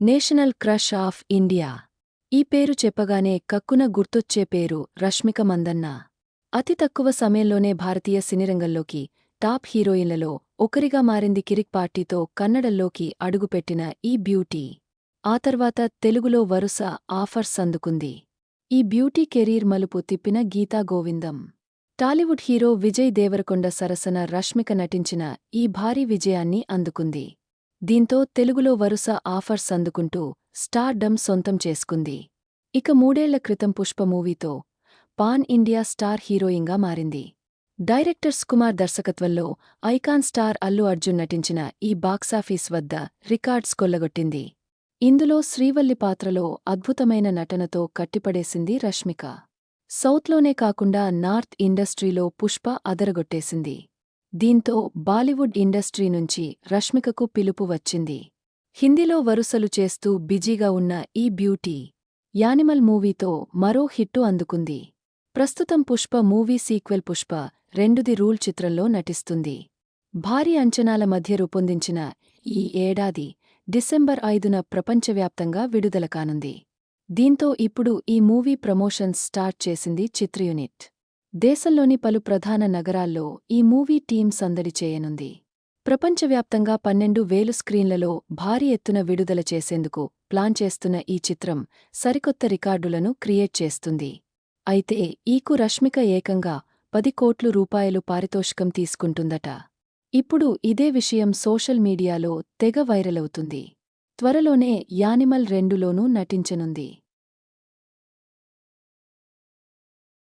National crush of India. ఈ పేరు చెప్పగానే కక్కున గుర్తొచ్చే పేరు రష్మిక మందన్న. అతి తక్కువ సమయంలోనే భారతీయ సినిరంగంలోకి టాప్ హీరోయిన్లలో ఒకరిగా మారింది కిరిక్ పార్టీతో కన్నడల్లోకి అడుగుపెట్టిన ఈ బ్యూటీ. ఆ తర్వాత తెలుగులో వరుస ఆఫర్స్ అందుకుంది. ఈ బ్యూటీ కెరీర్ మలుపు తిప్పిన గీతా గోవిందం. టాలీవుడ్ హీరో విజయ్ దేవరకొండ సరసన రష్మిక నటించిన ఈ భారీ విజయాన్ని అందుకుంది. దీంతో తెలుగులో వరుస ఆఫర్స్ అందుకుంటూ స్టార్డమ్ సొంతం చేసుకుంది. ఇక మూడేళ్ళ క్రితం పుష్ప మూవీతో పాన్ ఇండియా స్టార్ హీరోయిన్గా మారింది. డైరెక్టర్స్ కుమార్ దర్శకత్వంలో ఐకాన్ స్టార్ అల్లు అర్జున్ నటించిన ఈ బాక్సాఫీస్ వద్ద రికార్డ్స్ కొల్లగొట్టింది. ఇందులో శ్రీవల్లి పాత్రలో అద్భుతమైన నటనతో కట్టిపడేసింది రష్మిక. సౌత్లోనే కాకుండా నార్త్ ఇండస్ట్రీలో పుష్ప అదరగొట్టేసింది. దీంతో బాలీవుడ్ ఇండస్ట్రీ నుంచి రష్మికకు పిలుపు వచ్చింది. హిందీలో వరుసలు చేస్తూ బిజీగా ఉన్న ఈ బ్యూటీ యానిమల్ మూవీతో మరో హిట్టు అందుకుంది. ప్రస్తుతం పుష్ప మూవీ సీక్వెల్ పుష్ప రెండుది రూల్ చిత్రంలో నటిస్తుంది. భారీ అంచనాల మధ్య రూపొందించిన ఈ ఏడాది డిసెంబర్ ఐదున ప్రపంచవ్యాప్తంగా విడుదల కానుంది. దీంతో ఇప్పుడు ఈ మూవీ ప్రమోషన్స్ స్టార్ట్ చేసింది చిత్ర యూనిట్. దేశంలోని పలు ప్రధాన నగరాల్లో ఈ మూవీ టీం సందడి చేయనుంది. ప్రపంచవ్యాప్తంగా పన్నెండు వేలు స్క్రీన్లలో భారీ ఎత్తున విడుదల చేసేందుకు ప్లాన్ చేస్తున్న ఈ చిత్రం సరికొత్త రికార్డులను క్రియేట్ చేస్తుంది. అయితే ఈకు రష్మిక ఏకంగా పది కోట్లు రూపాయలు పారితోషికం తీసుకుంటుందట. ఇప్పుడు ఇదే విషయం సోషల్ మీడియాలో తెగ వైరలవుతుంది త్వరలోనే యానిమల్ రెండులోనూ నటించనుంది.